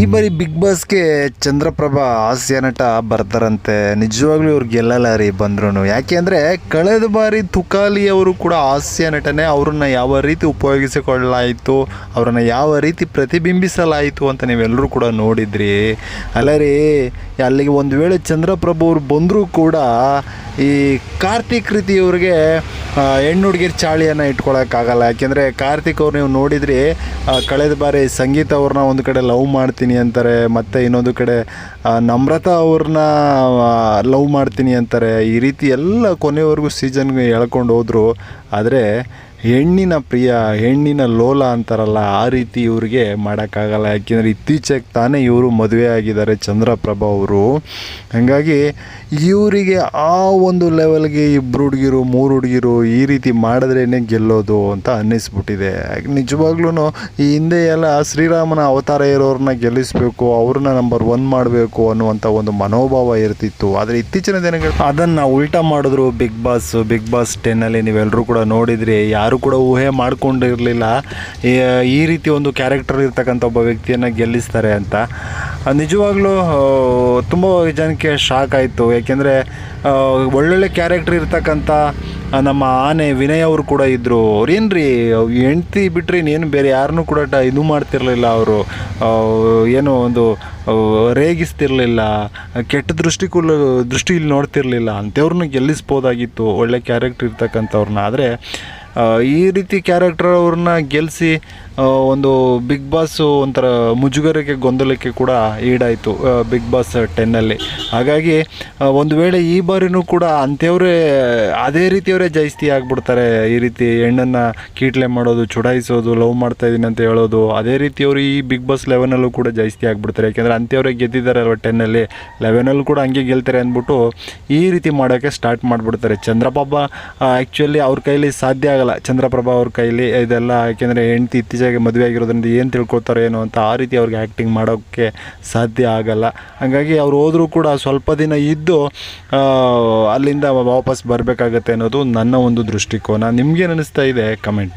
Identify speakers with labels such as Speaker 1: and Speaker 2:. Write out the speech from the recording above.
Speaker 1: ಈ ಬಾರಿ ಬಿಗ್ ಬಾಸ್ಗೆ ಚಂದ್ರಪ್ರಭಾ ಹಾಸ್ಯ ನಟ ಬರ್ತಾರಂತೆ. ನಿಜವಾಗ್ಲೂ ಇವ್ರು ಗೆಲ್ಲಲ್ಲ ರೀ ಬಂದ್ರು ಯಾಕೆ ಅಂದರೆ ಕಳೆದ ಬಾರಿ ತುಕಾಲಿ ಅವರು ಕೂಡ ಹಾಸ್ಯ ನಟನೆ ಅವ್ರನ್ನ ಯಾವ ರೀತಿ ಉಪಯೋಗಿಸಿಕೊಳ್ಳಲಾಯಿತು, ಅವ್ರನ್ನ ಯಾವ ರೀತಿ ಪ್ರತಿಬಿಂಬಿಸಲಾಯಿತು ಅಂತ ನೀವೆಲ್ಲರೂ ಕೂಡ ನೋಡಿದ್ರಿ. ಅಲ್ಲ ರೀ, ಅಲ್ಲಿಗೆ ಒಂದು ವೇಳೆ ಚಂದ್ರಪ್ರಭು ಅವರು ಬಂದರೂ ಕೂಡ ಈ ಕಾರ್ತಿಕ್ ರೀತಿ ಇವ್ರಿಗೆ ಹೆಣ್ಣು ಹುಡುಗಿರ್ ಚಾಳಿಯನ್ನು ಇಟ್ಕೊಳಕ್ಕಾಗಲ್ಲ. ಯಾಕೆಂದರೆ ಕಾರ್ತಿಕ್ ಅವ್ರು ನೀವು ನೋಡಿದ್ರಿ ಕಳೆದ ಬಾರಿ ಸಂಗೀತ ಅವ್ರನ್ನ ಒಂದು ಕಡೆ ಲವ್ ಮಾಡ್ತೀನಿ ಅಂತಾರೆ, ಮತ್ತು ಇನ್ನೊಂದು ಕಡೆ ನಮ್ರತಾ ಅವ್ರನ್ನ ಲವ್ ಮಾಡ್ತೀನಿ ಅಂತಾರೆ. ಈ ರೀತಿ ಎಲ್ಲ ಕೊನೆವರೆಗೂ ಸೀಸನ್ಗೆ ಎಳ್ಕೊಂಡು ಹೋದರು. ಆದರೆ ಹೆಣ್ಣಿನ ಪ್ರಿಯ, ಹೆಣ್ಣಿನ ಲೋಲ ಅಂತಾರಲ್ಲ, ಆ ರೀತಿ ಇವ್ರಿಗೆ ಮಾಡೋಕ್ಕಾಗಲ್ಲ. ಯಾಕೆಂದರೆ ಇತ್ತೀಚೆಗೆ ತಾನೇ ಇವರು ಮದುವೆ ಆಗಿದ್ದಾರೆ ಚಂದ್ರಪ್ರಭಾ ಅವರು. ಹಾಗಾಗಿ ಇವರಿಗೆ ಆ ಒಂದು ಲೆವೆಲ್ಗೆ ಇಬ್ಬರು ಹುಡುಗಿರು, ಮೂರು ಹುಡುಗಿರು ಈ ರೀತಿ ಮಾಡಿದ್ರೇ ಗೆಲ್ಲೋದು ಅಂತ ಅನ್ನಿಸ್ಬಿಟ್ಟಿದೆ. ನಿಜವಾಗ್ಲೂ ಈ ಹಿಂದೆ ಎಲ್ಲ ಶ್ರೀರಾಮನ ಅವತಾರ ಇರೋರನ್ನ ಗೆಲ್ಲಿಸಬೇಕು, ಅವ್ರನ್ನ ನಂಬರ್ ಒನ್ ಮಾಡಬೇಕು ಅನ್ನುವಂಥ ಒಂದು ಮನೋಭಾವ ಇರ್ತಿತ್ತು. ಆದರೆ ಇತ್ತೀಚಿನ ದಿನಗಳು ಅದನ್ನು ಉಲ್ಟಾ ಮಾಡಿದ್ರು ಬಿಗ್ ಬಾಸ್. ಬಿಗ್ ಬಾಸ್ ಟೆನ್ನಲ್ಲಿ ನೀವೆಲ್ಲರೂ ಕೂಡ ನೋಡಿದ್ರಿ, ಯಾರು ಕೂಡ ಊಹೆ ಮಾಡಿಕೊಂಡಿರಲಿಲ್ಲ. ಈ ರೀತಿ ಒಂದು ಕ್ಯಾರೆಕ್ಟರ್ ಇರ್ತಕ್ಕಂಥ ಒಬ್ಬ ವ್ಯಕ್ತಿಯನ್ನು ಗೆಲ್ಲಿಸ್ತಾರೆ ಅಂತ. ನಿಜವಾಗ್ಲೂ ತುಂಬ ಜನಕ್ಕೆ ಶಾಕ್ ಆಯಿತು. ಯಾಕೆಂದರೆ ಒಳ್ಳೊಳ್ಳೆ ಕ್ಯಾರೆಕ್ಟರ್ ಇರ್ತಕ್ಕಂಥ ನಮ್ಮ ಆನೆ ವಿನಯ್ ಅವರು ಕೂಡ ಇದ್ದರು ಅವ್ರೇನ್ರಿ ಹೆಂಡ್ತಿ ಬಿಟ್ಟರೆ ಇನ್ನೇನು ಬೇರೆ ಯಾರನ್ನೂ ಕೂಡ ಟ- ಇದು ಮಾಡ್ತಿರಲಿಲ್ಲ ಅವರು. ಏನು ಒಂದು ರೇಗಿಸ್ತಿರ್ಲಿಲ್ಲ. ಕೆಟ್ಟ ದೃಷ್ಟಿಕೂಲ ದೃಷ್ಟಿಯಲ್ಲಿ ನೋಡ್ತಿರಲಿಲ್ಲ. ಅಂಥವ್ರನ್ನ ಗೆಲ್ಲಿಸ್ಬೋದಾಗಿತ್ತು. ಒಳ್ಳೆ ಕ್ಯಾರೆಕ್ಟರ್ ಇರ್ತಕ್ಕಂಥವ್ರನ್ನ ಆದರೆ ಈ ರೀತಿ ಕ್ಯಾರೆಕ್ಟರ್ ಅವ್ರನ್ನ ಗೆಲ್ಲಿಸಿ ಒಂದು ಬಿಗ್ ಬಾಸ್ ಒಂಥರ ಮುಜುಗರಕ್ಕೆ, ಗೊಂದಲಕ್ಕೆ ಕೂಡ ಈಡಾಯಿತು ಬಿಗ್ ಬಾಸ್ ಟೆನ್ನಲ್ಲಿ. ಹಾಗಾಗಿ ಒಂದು ವೇಳೆ ಈ ಬಾರಿನೂ ಕೂಡ ಅಂಥವರೇ, ಅದೇ ರೀತಿಯವರೇ ಜಾಸ್ತಿ ಆಗಿಬಿಡ್ತಾರೆ. ಈ ರೀತಿ ಹೆಣ್ಣನ್ನು ಕೀಟ್ಲೆ ಮಾಡೋದು, ಚುಡಾಯಿಸೋದು, ಲವ್ ಮಾಡ್ತಾ ಇದ್ದೀನಿ ಅಂತ ಹೇಳೋದು, ಅದೇ ರೀತಿಯವರು ಈ ಬಿಗ್ ಬಾಸ್ ಲೆವೆನಲ್ಲೂ ಕೂಡ ಜಾಸ್ತಿ ಆಗಿಬಿಡ್ತಾರೆ. ಯಾಕೆಂದರೆ ಅಂಥವರೇ ಗೆದ್ದಿದ್ದಾರಲ್ವ ಟೆನ್ನಲ್ಲಿ. ಲೆವೆನಲ್ಲೂ ಕೂಡ ಹಂಗೆ ಗೆಲ್ತಾರೆ ಅಂದ್ಬಿಟ್ಟು ಈ ರೀತಿ ಮಾಡೋಕ್ಕೆ ಸ್ಟಾರ್ಟ್ ಮಾಡಿಬಿಡ್ತಾರೆ. ಚಂದ್ರಪ್ರಭಾ ಆ್ಯಕ್ಚುಲಿ ಅವ್ರ ಕೈಲಿ ಸಾಧ್ಯ ಆಗಲ್ಲ. ಚಂದ್ರಪ್ರಭಾ ಅವ್ರ ಕೈಲಿ ಇದೆಲ್ಲ, ಯಾಕೆಂದರೆ ಹೆಂಡ್ತಿ ಇತ್ತೀಚೆಗೆ ಮದುವೆ ಆಗಿರೋದ್ರಿಂದ ಏನು ತಿಳ್ಕೊಳ್ತಾರೋ ಏನೋ ಅಂತ ಆ ರೀತಿ ಅವ್ರಿಗೆ ಆ್ಯಕ್ಟಿಂಗ್ ಮಾಡೋಕ್ಕೆ ಸಾಧ್ಯ ಆಗಲ್ಲ. ಹಾಗಾಗಿ ಅವ್ರು ಹೋದರೂ ಕೂಡ ಸ್ವಲ್ಪ ದಿನ ಇದ್ದು ಅಲ್ಲಿಂದ ವಾಪಸ್ ಬರಬೇಕಾಗತ್ತೆ ಅನ್ನೋದು ನನ್ನ ಒಂದು ದೃಷ್ಟಿಕೋನ. ನಿಮಗೇನು ಅನ್ನಿಸ್ತಾ ಇದೆ? ಕಮೆಂಟ್